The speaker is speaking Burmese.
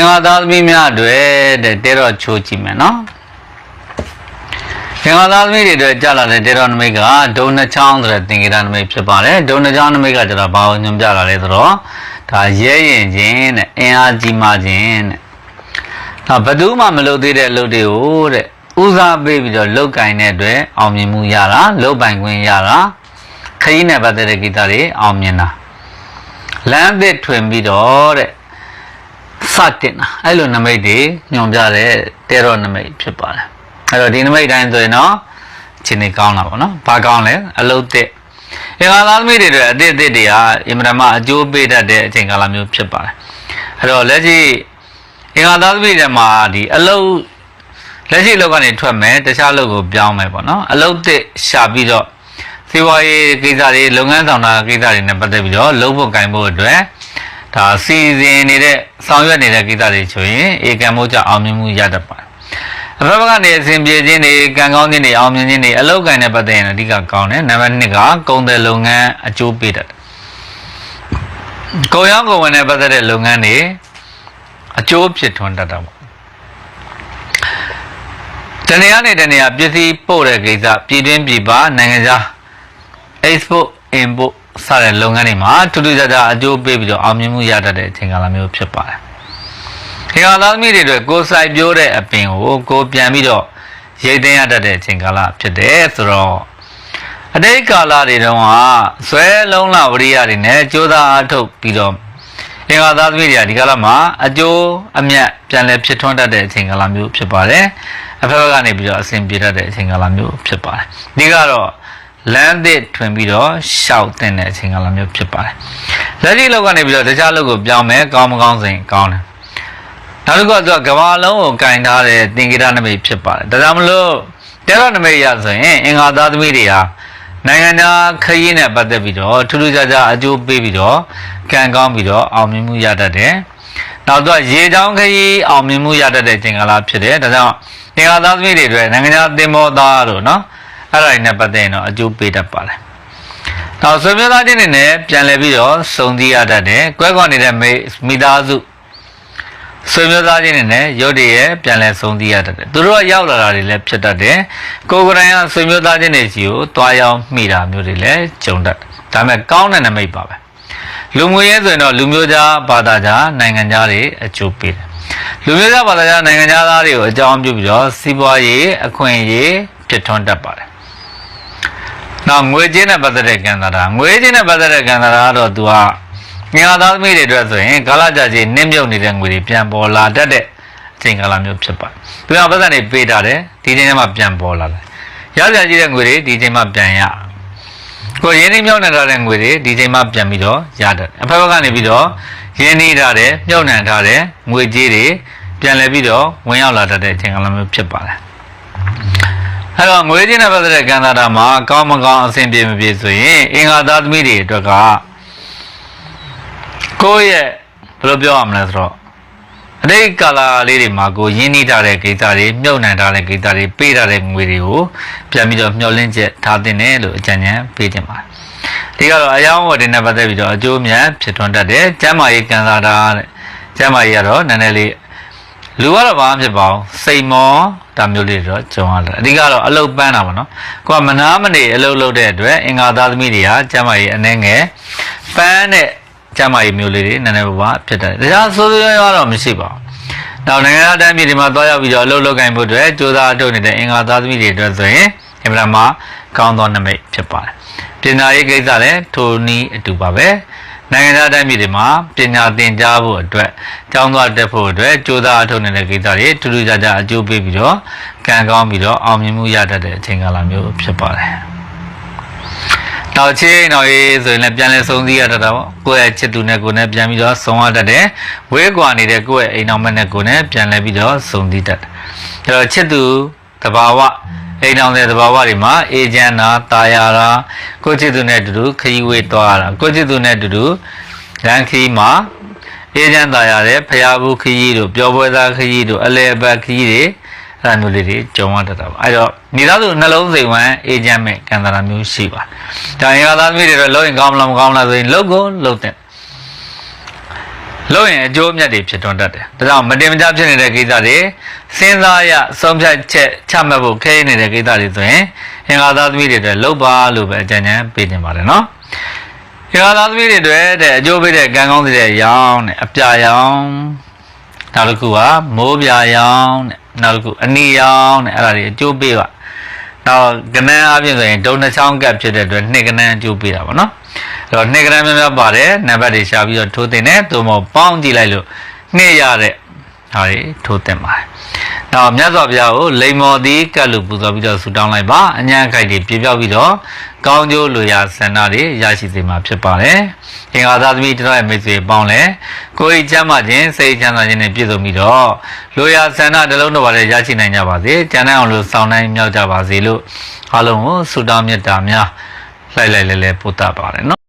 င်္ဂါသားသမီးများအတွက်တဲ့တဲတော်ချိုးကြည့်မယ်နော်သင်္ဃာသားသမီးတွေအတွက်ကြာလာတဲ့တေတော်နမိတ်ကဒုံနှချောင်းဆိုတဲ့သင်္ကေတနမိတ်ဖြစ်ပါတယ်ဒုံနှချောင်းနမိတ်ကကျတော့ဘာကိုညွှန်ပြလာလဲဆိုတော့ဒါရဲရင်ခြင်းတဲ့အင်အားကြီးမားခြင်းတဲ့ဒါဘယ်သူမှမလုပ်သေးတဲ့အလုပ်တွေကိုတဲ့ဦးစားပေးပြီးတော့လုတ်ကင်တဲ့အတွက်အောင်မြင်မှုရတာလုတ်ပိုင်ခွင့်ရတာခရီးနဲ့ပတ်သက်တဲ့ကိစ္စတွေအောင်မြင်တာလမ်းသစ်ထွင်ပြီးတော့တဲ့စ တင်တာအဲ့လိုနမိတ်တွေညွှန်ပြတဲ့တေတော်နမိတ်ဖြစ်ပါတယ်အဲ့တော့ဒီနမိတ်တိုင်းဆိုရင်တော့ခြေနေကောင်းတာပေါ့နော်ဘာကောင်းလဲအလုတ်သစ်အင်္ဂါသားသမီးတွေအတွက်အသစ်အသစ်တွေဟာအင်မတန်မှအကျိုးပေးတတ်တဲ့အချိန်ကာလမျိုးဖြစ်ပါတယ်အဲ့တော့လက်ရှိအင်္ဂါသားသမီးတွေမှာဒီအလုတ်လက်ရှိအလုပ်ကနေထွက်မယ်တခြားအလုပ်ကိုပြောင်းမယ်ပေါ့နော်အလုတ်သစ်ရှာပြီးတော့စီးပွားရေးကိစ္စတွေလုပ်ငန်းဆောင်တာကိစ္စတွေနဲ့ပတ်သက်ပြီးတော့လုပ်ဖို့ကင်ဖို့အတွက် ဒါစီစဉ်နေတဲ့ဆောင်ရွက်နေတဲ့ကိစ္စတွေဆိုရင်ဧကံမို့ကြအောင်မြင်မှုရတတ်ပါတယ်အဘဘကနေအစဉ်ပြေခြင်းတွေကံကောင်းခြင်းတွေအောင်မြင်ခြင်းတွေအလောက်ကန်တဲ့ပတ်သက်ရင်အဓိကကောင်းတယ်နံပါတ်2ကကုန်တယ်လုပ်ငန်းအကျိုးပေးတတ်တယ်ကုန်ရောင်းကုန်ဝင်တဲ့ပတ်သက်တဲ့လုပ်ငန်းတွေအကျိုးဖြစ်ထွန်းတတ်တာပေါ့တနေရာနဲ့တနေရာပစ္စည်းပို့တဲ့ကိစ္စပြည်တွင်းပြည်ပနိုင်ငံခြား export import စတဲ့လုပ်ငန်းတွေမှာထူးထူးခြားခြားအကျိုးပေးပြီးတော့အောင်မြင်မှုရတတ်တဲ့အချိန်ကာလမျိုးဖြစ်ပါတယ်။ဒီဟာသားသမီးတွေအတွက်ကိုယ်စိုက်ပြိုးတဲ့အပင်ကိုကိုယ်ပြန်ပြီးတော့ရိတ်သိမ်းရတတ်တဲ့အချိန်ကာလဖြစ်တယ်ဆိုတော့အတိတ်ကာလတွေတုန်းကဇွဲလုံးလဝရိယတွေနဲ့ကြိုးစားအားထုတ်ပြီးတော့အင်္ဂါသားသမီးတွေကဒီကာလမှာအကျိုးအမြတ်ပြန်လည်ဖြစ်ထွန်းတတ်တဲ့အချိန်ကာလမျိုးဖြစ်ပါတယ်။အဖက်ဘက်ကနေပြီးတော့အစဉ်ပြေတတ်တဲ့အချိန်ကာလမျိုးဖြစ်ပါတယ်။ဒီကတော့ လမ်းသစ်ထွင်ပြီးတော့ရှောက်တင်တဲ့အချိန်ကာလမျိုးဖြစ်ပါတယ်။လက်ရှိလောက်ကနေပြီးတော့တခြားလောက်ကိုပြောင်းမယ်ကောင်းမကောင်းစဉ်ကောင်းတယ်။နောက်တစ်ခုကသူကကဘာလုံးကိုကင်ထားတဲ့သင်္ကေတနမိတ်ဖြစ်ပါတယ်။ဒါကြောင့်မလို့တဲရနမိတ်ရဆိုရင်အင်္ဂါသားသမီးတွေဟာနိုင်ငံခြားခရီးနဲ့ပတ်သက်ပြီးတော့ထူးထူးခြားခြားအကျိုးပေးပြီးတော့ကံကောင်းပြီးတော့အောင်မြင်မှုရတတ်တယ်။နောက်တော့ရေချောင်းခရီးအောင်မြင်မှုရတတ်တဲ့ချိန်ကာလဖြစ်တယ်။ဒါကြောင့်အင်္ဂါသားသမီးတွေအတွက်နိုင်ငံခြားသင်္ဘောသားတို့နော် အဲ့ဒါတွေနဲ့ပတ်သက်ရင်တော့အကျိုးပေးတတ်ပါတယ်။နောက်ဆွေမျိုးသားချင်းတွေနဲ့ပြန်လည်ပြီးတော့စုံစည်းရတတ်တယ်။ကွဲကွာနေတဲ့မိမိသားစုဆွေမျိုးသားချင်းတွေနဲ့ရုပ်တည်းရဲ့ပြန်လည်စုံစည်းရတတ်တယ်။သူတို့ကရောက်လာတာတွေလည်းဖြစ်တတ်တယ်။ကိုယ်ကိုယ်တိုင်ကဆွေမျိုးသားချင်းတွေစီကိုတွားရောက်မိတာမျိုးတွေလည်းကြုံတတ်တယ်။ဒါပေမဲ့ကောင်းတဲ့နမိတ်ပါပဲ။လူမျိုးရေးဆိုရင်တော့လူမျိုးသားဘာသာကြားနိုင်ငံသားတွေအကျိုးပေးတယ်။လူမျိုးသားဘာသာကြားနိုင်ငံသားတွေကိုအကြောင်းပြုပြီးတော့စီးပွားရေးအခွင့်အရေးဖြစ်ထွန်းတတ်ပါတယ်။ နောက်ငွေကြေးနဲ့ပတ်သက်တဲ့ကံတာငွေကြေးနဲ့ပတ်သက်တဲ့ကံတာကတော့သူကငင်္ဂါသားသမီးတွေအတွက်ဆိုရင်ကာလကြာကြီးနစ်မြုပ်နေတဲ့ငွေတွေပြန်ပေါ်လာတတ်တဲ့အချိန်ကာလမျိုးဖြစ်ပါတယ်။သူကပတ်သက်နေပေးထားတယ်ဒီချိန်မှာပြန်ပေါ်လာတယ်။ရကြကြီးတဲ့ငွေတွေဒီချိန်မှာပြန်ရ။ကိုရင်းနှီးမြှုပ်နှံထားတဲ့ငွေတွေဒီချိန်မှာပြန်ပြီးတော့ရတယ်။အဖက်ဘက်ကနေပြီးတော့ရင်းနှီးထားတဲ့မြှုပ်နှံထားတဲ့ငွေကြေးတွေပြန်လည်ပြီးတော့ဝင်ရောက်လာတတ်တဲ့အချိန်ကာလမျိုးဖြစ်ပါတယ်။ အဲ့တော့ငွေကြေးနဲ့ပတ်သက်တဲ့ကံတာမှာကောင်းမကောင်းအဆင်ပြေမပြေဆိုရင်အင်္ဂါသားသမီးတွေအတွက်ကကိုယ့်ရဲ့ဘယ်လိုပြောရမလဲဆိုတော့အတိတ်ကာလလေးတွေမှာကိုရင်းနှီးထားတဲ့ကိစ္စတွေမြုပ်နှံထားတဲ့ကိစ္စတွေပေးထားတဲ့ငွေတွေကိုပြန်ပြီးတော့မျှော်လင့်ချက်ထားတင်တယ်လို့အကြံဉာဏ်ပေးတင်ပါတယ်ဒီကတော့အယောင်းဝတ်တွေနဲ့ပတ်သက်ပြီးတော့အကျိုးအမြတ်ဖြစ်ထွန်းတတ်တယ်ကျမ်းမာရေးကံစားတာတဲ့ကျမ်းမာရေးကတော့နည်းနည်းလေးလူကတော့ဘာမှဖြစ်ပါဘူးစိတ်မော ဒါမျိုးလေးတွေတော့ကြုံရတယ်အဓိကတော့အလုတ်ပန်းတာပေါ့နော်ကိုကမနာမနေအလုတ်လုပ်တဲ့အတွက်အင်္ဂါသားသမီးတွေဟာကျမ်းမာရေးအနှဲငယ်ပန်းတဲ့ကျမ်းမာရေးမျိုးလေးတွေနည်းနည်းပါးပါးဖြစ်တယ်ဒါကြောင့်ဆိုးဆိုးရွားရွားတော့မရှိပါဘူးနောက်နိုင်ငံသားတိုင်းပြည်တွေမှာတွားရောက်ပြီးတော့အလုပ်လုပ်ကိုင်ဖို့အတွက်ကြိုးစားအထုတ်နေတဲ့အင်္ဂါသားသမီးတွေအတွက်ဆိုရင်အင်မတန်မှကောင်းသောနမိတ်ဖြစ်ပါတယ်ပညာရေးကိစ္စလည်းထိုနည်းအတူပါပဲ နိုင်ငံသားတိုင်းပြည်တွေမှာပညာသင်ကြားဖို့အတွက်ကျောင်းသွားတက်ဖို့အတွက်ကြိုးစားအထုတ်နေတဲ့ကိစ္စတွေထူးထူးခြားခြားအကျိုးပေးပြီးတော့ကံကောင်းပြီးတော့အောင်မြင်မှုရတတ်တဲ့အချိန်ကာလမျိုးဖြစ်ပါတယ်။နောက်ချင်းနောက်ရေးဆိုရင်လည်းပြန်လဲဆုံးစည်းရတတ်တာပေါ့။ကိုယ့်ရဲ့ချစ်သူနဲ့ကိုယ်နဲ့ပြန်ပြီးတော့ဆုံးရတတ်တယ်။ဝေးကွာနေတဲ့ကိုယ့်ရဲ့အိမ်တော်မက်နဲ့ကိုယ်နဲ့ပြန်လဲပြီးတော့ဆုံးစည်းတတ်တယ်။ဒါတော့ချစ်သူတဘာဝ အိမ်တော်တဲ့သဘာဝတွေမှာအေဂျန်တာတာယာတာကိုချစ်သူနဲ့အတူတူခရီးဝေးသွားတာကိုချစ်သူနဲ့အတူတူလမ်းခရီးမှာအေဂျန်တာယာတဲ့ဖျားဘူးခရီးတို့ပျော်ပွဲသားခရီးတို့အလဲအပတ်ခရီးတွေအဲ့လိုမျိုးလေးတွေကြုံရတတ်တာပါအဲ့တော့မိသားစုနှလုံးစိမ်ဝမ်းအေဂျန်မဲ့ကံတာမျိုးရှိပါဒါရင်ကသားသမီးတွေတော့လုံးရင်ကောင်းမလားမကောင်းလားဆိုရင်လုံးကိုလုံးတဲ့ လို့ရင်အကျိုးအမြတ်တွေဖြစ်ထွန်းတတ်တယ်ဒါကြောင့်မတင်မကျဖြစ်နေတဲ့ကိစ္စတွေစဉ်းစားရဆုံးဖြတ်ချက်ချမှတ်ဖို့ခဲရည်နေတဲ့ကိစ္စတွေဆိုရင်အင်္ဂါသားသမီးတွေအတွက်လှုပ်ပါလို့ပဲအကြံဉာဏ်ပေးနေပါတယ်နော်အင်္ဂါသားသမီးတွေအတွက်တဲ့အကျိုးပေးတဲ့ကံကောင်းစေတဲ့ရောင်းတဲ့အပြာရောင်းနောက်တစ်ခုကမိုးပြာရောင်းတဲ့နောက်တစ်ခုအနီရောင်းတဲ့အဲ့ဒါတွေအကျိုးပေးပါနောက်ကနန်းအပြင်ဆိုရင်ဒုံနှချောင်းကပ်ဖြစ်တဲ့အတွက်နှစ်ကနန်းအကျိုးပေးတာပေါ့နော် အဲ့တော့နှစ်ကနန်းများများပါတယ်နံပါတ်တွေရှာပြီးတော့ထိုးတင်တယ်သို့မဟုတ်ပေါင်းကြည့်လိုက်လို့နှစ်ရတဲ့ဟာတွေထိုးတင်ပါတယ်။နောက်မြတ်စွာဘုရားကိုလိမ္မော်သည်ကတ်လို့ပူဇော်ပြီးတော့ဆုတောင်းလိုက်ပါအញ្ញံခိုက်တွေပြေပြောက်ပြီးတော့ကောင်းကျိုးလိုရာဆန္ဒတွေရရှိစေမှာဖြစ်ပါတယ်။အင်္ဂါသာသမီးတို့ရဲ့မိတ်ဆွေပေါင်းလဲကိုယ်ဤချမ်းသာခြင်းစိတ်ချမ်းသာခြင်းနဲ့ပြည့်စုံပြီးတော့လိုရာဆန္ဒတစ်လုံးတစ်ပါးလည်းရရှိနိုင်ကြပါစေ။ကျန်တဲ့အောင်လို့စောင်းနိုင်မြောက်ကြပါစေလို့အားလုံးကိုဆုတောင်းမေတ္တာများ လိုက်လိုက်လဲလဲပို့တတ်ပါတယ်နော်